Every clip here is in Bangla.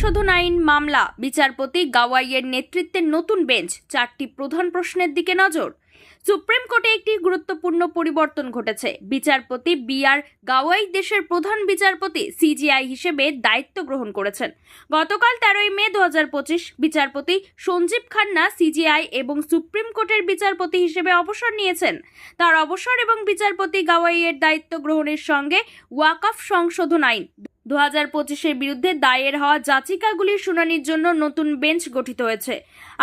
সংশোধন আইন মামলা, বিচারপতি গাওয়াইয়ের নেতৃত্বে নতুন বেঞ্চ, চারটি প্রধান প্রশ্নের দিকে নজর। সুপ্রিম কোর্টে একটি গুরুত্বপূর্ণ পরিবর্তন ঘটেছে। বিচারপতি বি আর গাওয়াই দেশের প্রধান বিচারপতি সিজিআই হিসেবে দায়িত্ব গ্রহণ করেছেন। গতকাল তেরোই মে দু হাজার পঁচিশ বিচারপতি সঞ্জীব খান্না সিজিআই এবং সুপ্রিম কোর্টের বিচারপতি হিসেবে অবসর নিয়েছেন। তার অবসর এবং বিচারপতি গাওয়াইয়ের দায়িত্ব গ্রহণের সঙ্গে ওয়াকফ সংশোধন আইন দু হাজার পঁচিশের বিরুদ্ধে দায়ের হওয়া যাচিকাগুলির শুনানির জন্য নতুন বেঞ্চ গঠিত হয়েছে।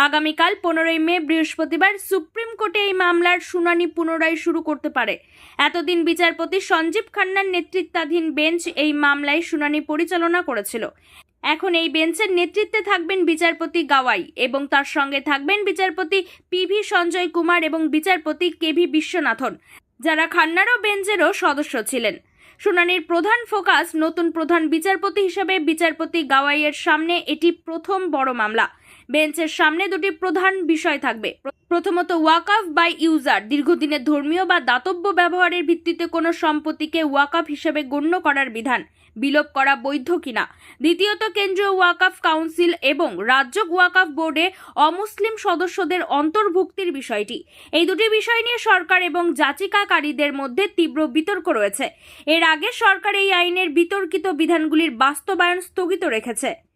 আগামীকাল পনেরোই মে, বৃহস্পতিবার সুপ্রিম কোর্টে এই মামলার শুনানি পুনরায় শুরু করতে পারে। এতদিন বিচারপতি সঞ্জীব খান্নার নেতৃত্বাধীন বেঞ্চ এই মামলায় শুনানি পরিচালনা করেছিল। এখন এই বেঞ্চের নেতৃত্বে থাকবেন বিচারপতি গাওয়াই এবং তার সঙ্গে থাকবেন বিচারপতি পি ভি সঞ্জয় কুমার এবং বিচারপতি কে ভি বিশ্বনাথন, যারা খান্নারও বেঞ্চেরও সদস্য ছিলেন। শুনানির প্রধান ফোকাস নতুন প্রধান বিচারপতি হিসেবে বিচারপতি গাওয়াইয়ের সামনে এটি প্রথম বড় মামলা। বেঞ্চের সামনে দুটি প্রধান বিষয় থাকবে। প্রথমত, ওয়াকাফ বাই ইউজার, দীর্ঘদিনের ধর্মীয় বা দাতব্য ব্যবহারের ভিত্তিতে কোনো সম্পত্তিকে ওয়াকাফ হিসেবে গণ্য করার বিধান। বিলোপ করা বৈধ কিনা? দ্বিতীয়ত, কেন্দ্রীয় ওয়াকাফ কাউন্সিল এবং রাজ্য ওয়াকাফ বোর্ডে অমুসলিম সদস্যদের অন্তর্ভুক্তির বিষয়টি। এই দুটি বিষয় নিয়ে সরকার এবং যাচিকাকারীদের মধ্যে তীব্র বিতর্ক রয়েছে। এর আগে সরকার এই আইনের বিতর্কিত বিধানগুলির বাস্তবায়ন স্থগিত রেখেছে।